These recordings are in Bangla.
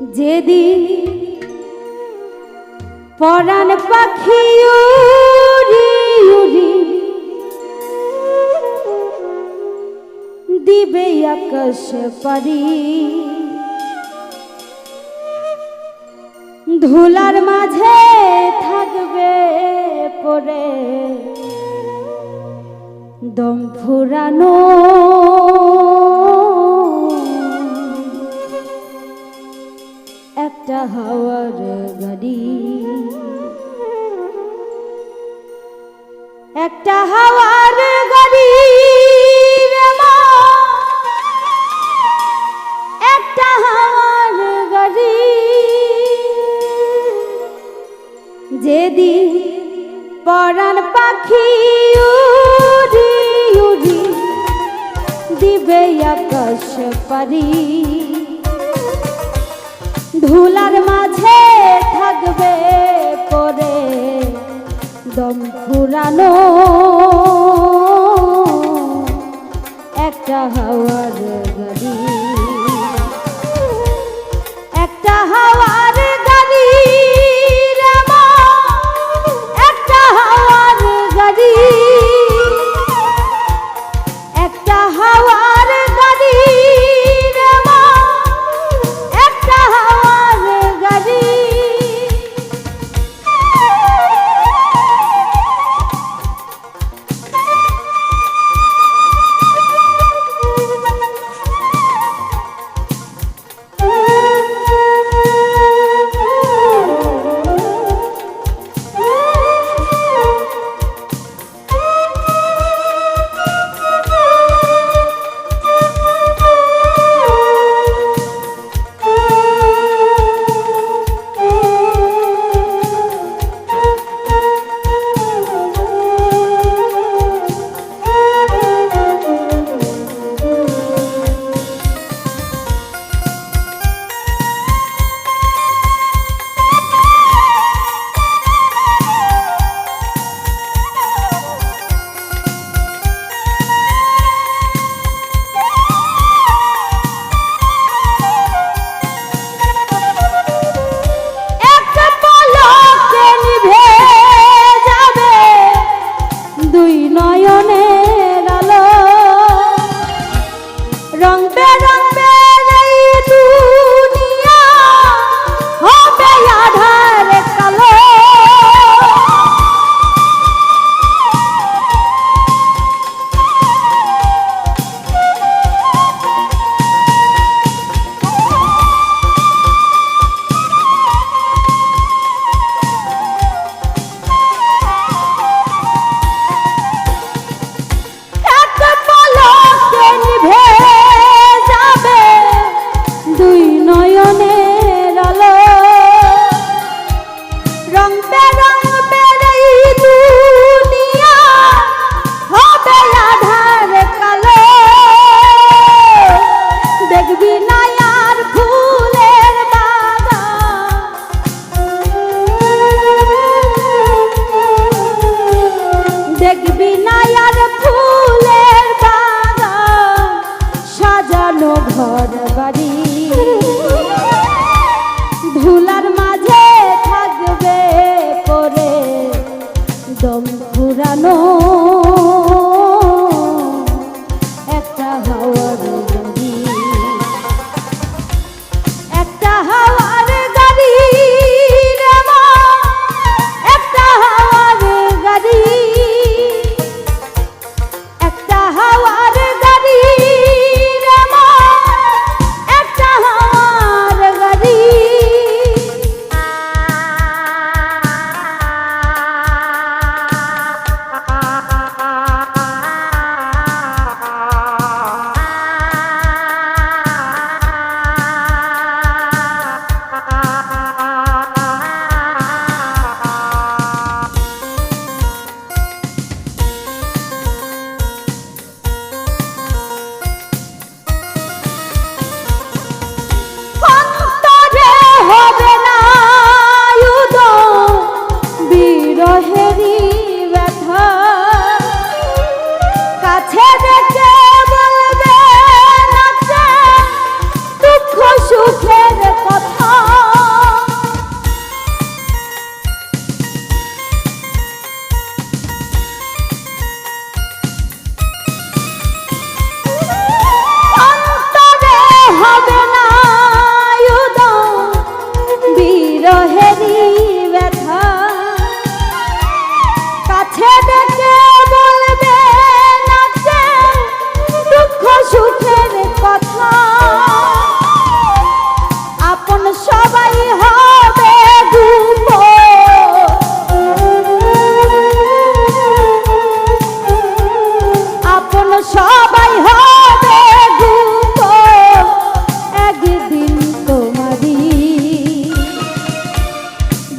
যেদিন পরাণ পাখি উড়ি উড়ি দিবে আকাশ পারি ধুলার মাঝে থাকবে পরে দম ফুরানো একটা হাওয়ার গাড়ি। একটা হাওয়ার গাড়ি একটা হাওয়ার গাড়ি। যেদিন পরাণ পাখি উড়ি উড়ি দিবে আকাশ পারি। ধুলার মাঝে থাকবে পরে দম ফুরানো একটা হাওয়ার দেখবি না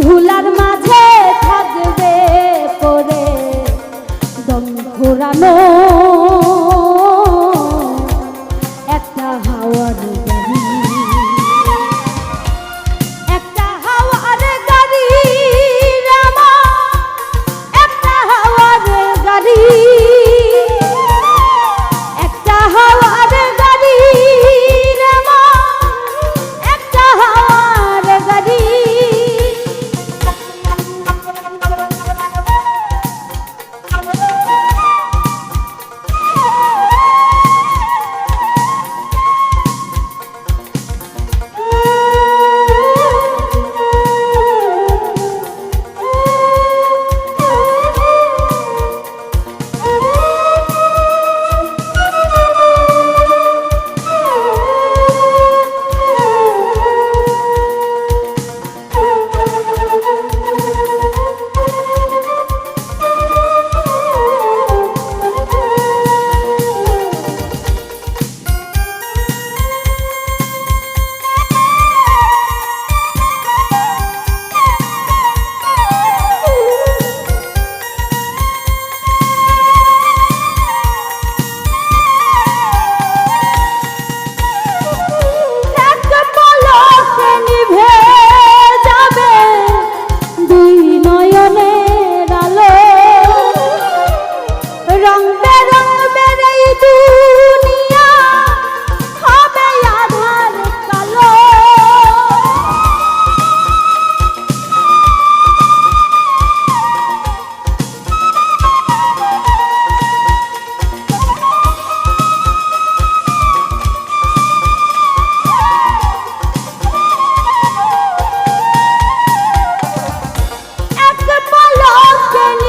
ধুলার মাঝে থাকবে পরে দম ঘোরানো Open